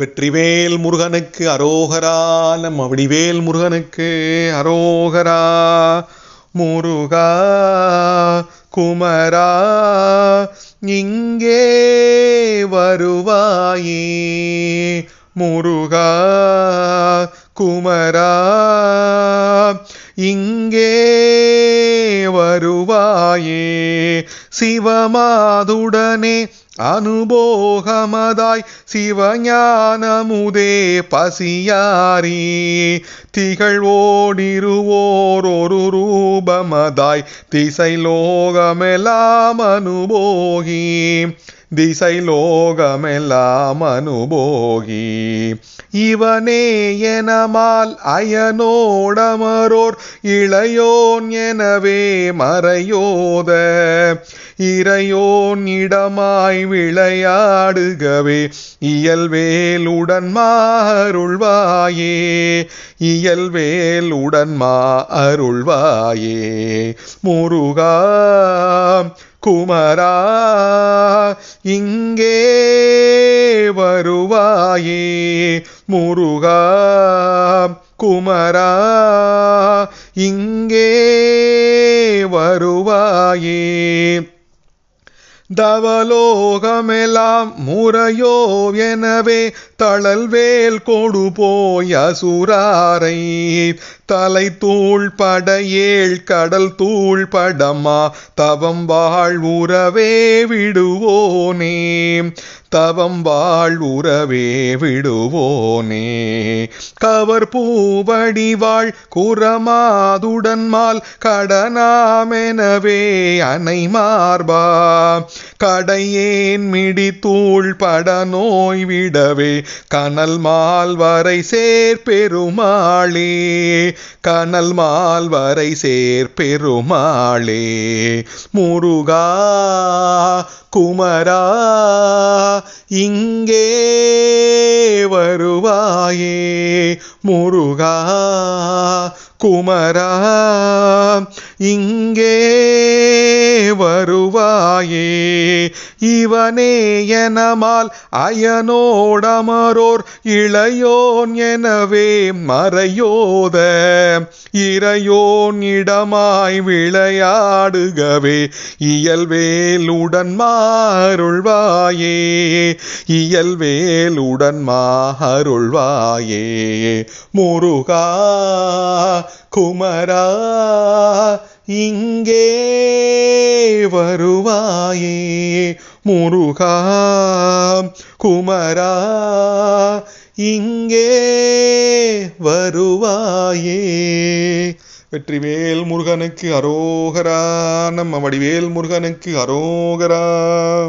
வெற்றிவேல் முருகனுக்கு அரோகரா நம்ம வடிவேல் முருகனுக்கு அரோகரா. முருகா குமரா இங்கே வருவாயே. முருகா குமரா இங்கே வருவாயே. சிவமாதுடனே அனுபோகமதாய் சிவஞானமுதே பசியாரி. திகழ்வோடிருவோர் ஒரு ரூபமதாய் திசை லோகமெல்லாம் அனுபோகி. திசை லோகமெல்லாம் அனுபோகி. இவனே எனமால் அயனோடமரோர் இளையோன் எனவே மறையோத. இறையோன் இடமாய் விளையாடுகவே இயல்வேலுடன் மாருள்வாயே இயல்வேலுடன் மா அருள்வாயே முருகா குமரா இங்கே வருவாயே. முருகா குமரா இங்கே வருவாயே. தவலோகமெலாம் முறையோ எனவே தளல்வேல் கொடு போய் அசுராரை. தலை தூள் படையேள் கடல் தூள் படமா தவம் வாழ்வுறவே விடுவோனே. தவம் வாழ்வுறவே விடுவோனே. கவர் பூவடிவாள் குரமாதுடன்மால் கடனாமெனவே அனை மார்பா. கடையேன் மிடித்தூள் பட நோய் விடவே கனல் மால்வரை சேர் பெருமாளே. கனல் மால்வரை சேர் பெருமாளே. முருகா குமரா இங்கே வருவாயே முருகா. குமரா இங்கே வருவாயே. இவனே எனமால் அயனோடமரோர் இளையோன் எனவே மறையோத. இறையோன் இடமாய் விளையாடுகவே இயல்வேலுடன் மாருள்வாயே இயல்வேலுடன் மாருள்வாயே முருகா குமரா இங்கே வருவாயே. முருகா குமரா இங்கே வருவாயே. வெற்றிவேல் முருகனுக்கு அரோகரா நம்ம வடிவேல் முருகனுக்கு அரோகரா.